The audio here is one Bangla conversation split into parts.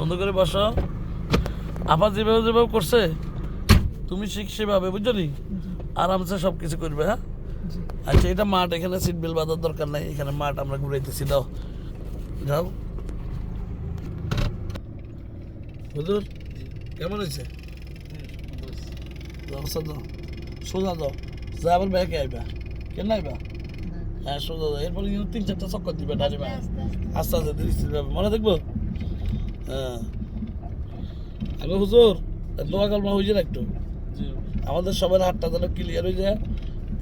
সুন্দর করে বসো। আপা যেভাবে যেভাবে করছে তুমি ঠিক সেভাবে বুঝছ নি? আরামসে সব কিছু করবে হ্যাঁ? আচ্ছা এটা মাঠ এখানে সিট বেল বাঁধার দরকার নাই এখানে মাঠ আমরা ঘুরাইতেছি দাও। যাও। হুজুর কেমন হয়েছে? ব্যবস্থা দাও। সোজা দাও। যা আবার ব্যাগে আইবা। কেন আইবা? হ্যাঁ সোজা দাও। এরপরে তিন চারটা চক্কর দিবে ডালিমা আস্তে আস্তে। মনে দেখব হ্যাঁ। আগে হুজুর দোয়া কালমা হয়েছে একটু? আমাদের সবার হাতটা যেন ক্লিয়ার হয়ে যায়।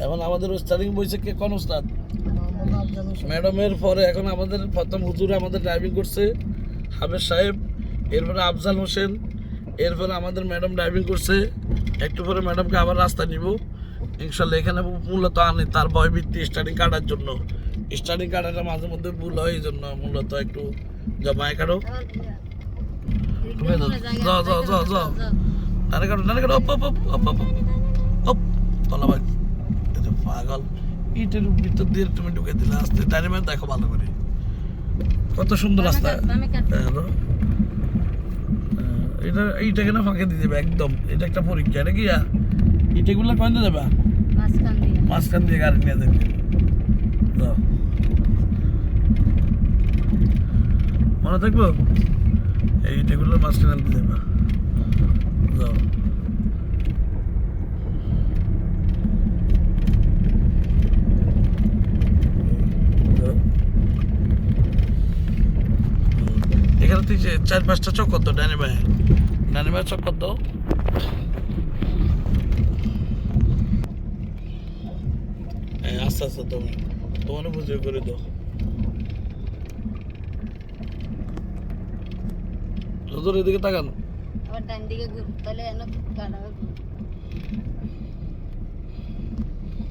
এখন আমাদের স্টার্টিং বইছে কে? কোন উস্তাদ ম্যাডামের পরে এখন আমাদের প্রথম হুজুর আমাদের ড্রাইভিং করছে হাবের সাহেব এরপরে আফজাল হোসেন এরপরে আমাদের ম্যাডাম ড্রাইভিং করছে। একটু পরে ম্যাডামকে আবার রাস্তা নিব। ইনশাল্লাহ এখানে মূলত আনি তার ভয় ভিত্তি স্টার্টিং কাটার জন্য। স্টার্টিং কাটাটা মাঝে মধ্যে ভুল হয় এই জন্য মূলত একটু জমায় কাটো। যাও যাও যাও যাও নানে কাটো নানে কাটো অপ অপ অপ অপ অপ অপ তলা ভাই এটা পাগল ইটের ভিতর দিয়ে তুমি ঢুকে দিলে আসতে ডাইনামাইট দেখো ভালো করে। কত সুন্দর রাস্তা। হ্যাঁ, এটা এইটা কেন ফাঁকে দিয়ে দেবে একদম। এটা একটা পরীক্ষা এটা কি? ইটেগুলো কয়নে দেবা মাঝখান দিয়ে। গাড়ি নিয়ে যাও। মনে থাকব? এই ইটেগুলো মাঝখানে দিয়ে দেবা যাও। এখানে তুই যে চার পাঁচটা চক্কর তো, ডানে ভাই ডানে ভাই চক্কর দাও আস্তে আস্তে তুমি তোমার বুঝে করে দাও। হুজুর এদিকে তাকান। আবার ডান দিকে ঘুরতে এনে